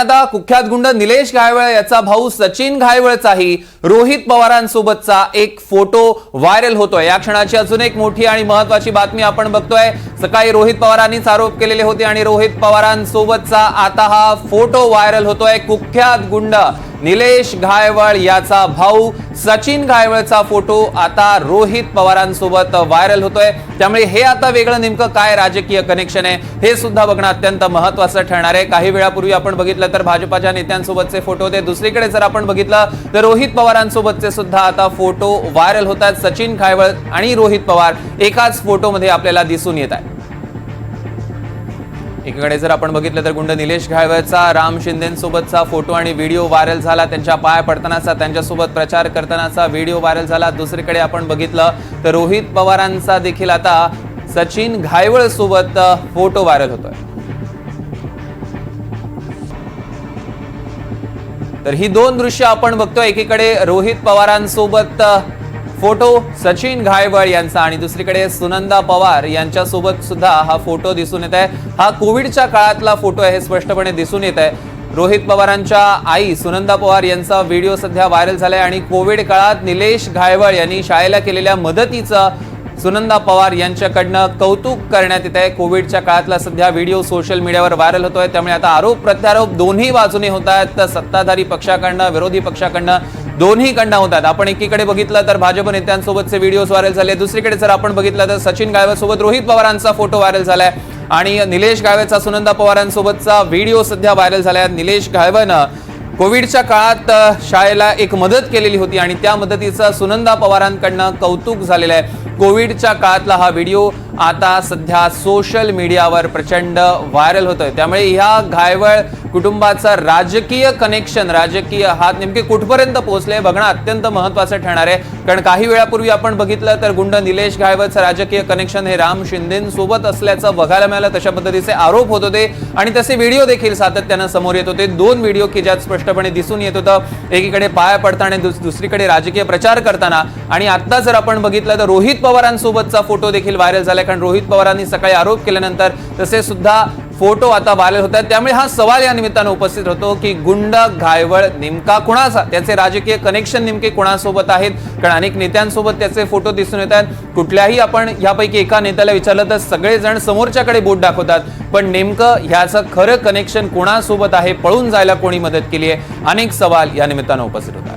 आता कुख्यात गुंड निलेश घायवळ याचा भाऊ सचिन घायवळचाही रोहित पवारांसोबतचा एक फोटो व्हायरल होतोय. या क्षणाची अजून एक मोठी आणि महत्वाची बातमी आपण बघतोय. सकाळी रोहित पवारांनीच आरोप केलेले होते आणि रोहित पवारांसोबतचा आता हा फोटो व्हायरल होतोय. कुख्यात गुंड निलेश घायवळ याचा भाऊ सचिन घायवळचा फोटो आता रोहित पवारांसोबत व्हायरल होतोय. त्यामुळे हे आता वेगळं नेमकं काय राजकीय कनेक्शन आहे हे सुद्धा बघणं अत्यंत महत्वाचं ठरणार आहे. काही वेळापूर्वी आपण बघितलं तर भाजपाच्या नेत्यांसोबतचे फोटो होते. दुसरीकडे जर आपण बघितलं तर रोहित पवारांसोबतचे सुद्धा आता फोटो व्हायरल होत आहेत सचिन घायवळ आणि रोहित पवार एकाच फोटोमध्ये आपल्याला दिसून येत आहे एकीकडे जर आपण बघितलं तर गुंड निलेश घाळवळचा राम शिंदेसोबतचा फोटो आणि व्हिडिओ व्हायरल झाला. त्यांच्या पाय पडतानाचा त्यांच्यासोबत प्रचार करतानाचा व्हिडिओ व्हायरल झाला. दुसरीकडे आपण बघितलं तर रोहित पवारांचा देखील आता सचिन घायवळ सोबत फोटो व्हायरल होतोय. तर ही दोन दृश्य आपण बघतोय. एकीकडे रोहित पवारांसोबत फोटो सचिन घायवळ यांचा आणि दुसरीकडे सुनंदा पवार यांच्यासोबत सुद्धा हा फोटो दिसून येत आहे. हा कोविडच्या काळातला फोटो आहे हे स्पष्टपणे दिसून येत आहे. रोहित पवारांच्या आई सुनंदा पवार यांचा व्हिडिओ सध्या व्हायरल झाला आहे आणि कोविड काळात निलेश घायवळ यांनी शाळेला केलेल्या मदतीचं सुनंदा पवार यांच्याकडनं कौतुक करण्यात येत आहे. कोविडच्या काळातला सध्या व्हिडिओ सोशल मीडियावर व्हायरल होतोय. त्यामुळे आता आरोप प्रत्यारोप दोन्ही बाजूने होत आहेत. तर सत्ताधारी पक्षाकडनं विरोधी पक्षाकडनं दोन्ही कंडा होतात आपण एकीकडे बघितलं तर भाजप नेत्यांसोबतचे व्हिडिओ व्हायरल झाले. दुसरीकडे जर आपण बघितलं तर सचिन गायवसोबत रोहित पवारांचा फोटो व्हायरल झालाय. आणि निलेश गायवेचा सुनंदा पवारांसोबतचा व्हिडिओ सध्या व्हायरल झालाय. निलेश गायवनं कोविडच्या काळात शाळेला एक मदत केलेली होती आणि त्या मदतीचं सुनंदा पवारांकडनं कौतुक झालेलं आहे. कोविडच्या काळातला हा व्हिडिओ आता सध्या सोशल मीडियावर प्रचंड व्हायरल होतोय. त्यामुळे ह्या घायवळ कुटुंबाचा राजकीय कनेक्शन राजकीय हात नेमके कुठपर्यंत पोहोचले हे बघणं अत्यंत महत्वाचं ठरणार आहे. कारण काही वेळापूर्वी आपण बघितलं तर गुंड निलेश गायवतचं राजकीय कनेक्शन हे राम शिंदेसोबत असल्याचं बघायला मिळालं. तशा पद्धतीचे आरोप होत होते आणि तसे व्हिडिओ देखील सातत्यानं समोर येत होते. दोन व्हिडिओ की ज्यात स्पष्टपणे दिसून येत होतं एकीकडे पाया पडताना दुस- दुसरीकडे राजकीय प्रचार करताना. आणि आता जर आपण बघितलं तर रोहित पवारांसोबतचा फोटो देखील व्हायरल झाला कारण रोहित पवारांनी सकाळी आरोप केल्यानंतर तसे सुद्धा फोटो आता व्हायरल आहेत. त्यामुळे हा सवाल या निमित्तानं उपस्थित होतो की गुंड घायवळ नेमका कुणाचा? त्याचे राजकीय कनेक्शन नेमके कुणासोबत आहेत? कारण अनेक नेत्यांसोबत त्याचे फोटो दिसून येत आहेत. कुठल्याही आपण यापैकी एका नेत्याला विचारलं तर सगळेजण समोरच्याकडे बोट दाखवतात. पण नेमकं ह्याचं खरं कनेक्शन कोणासोबत आहे पळून जायला कोणी मदत केली आहे? अनेक सवाल या निमित्तानं उपस्थित होतात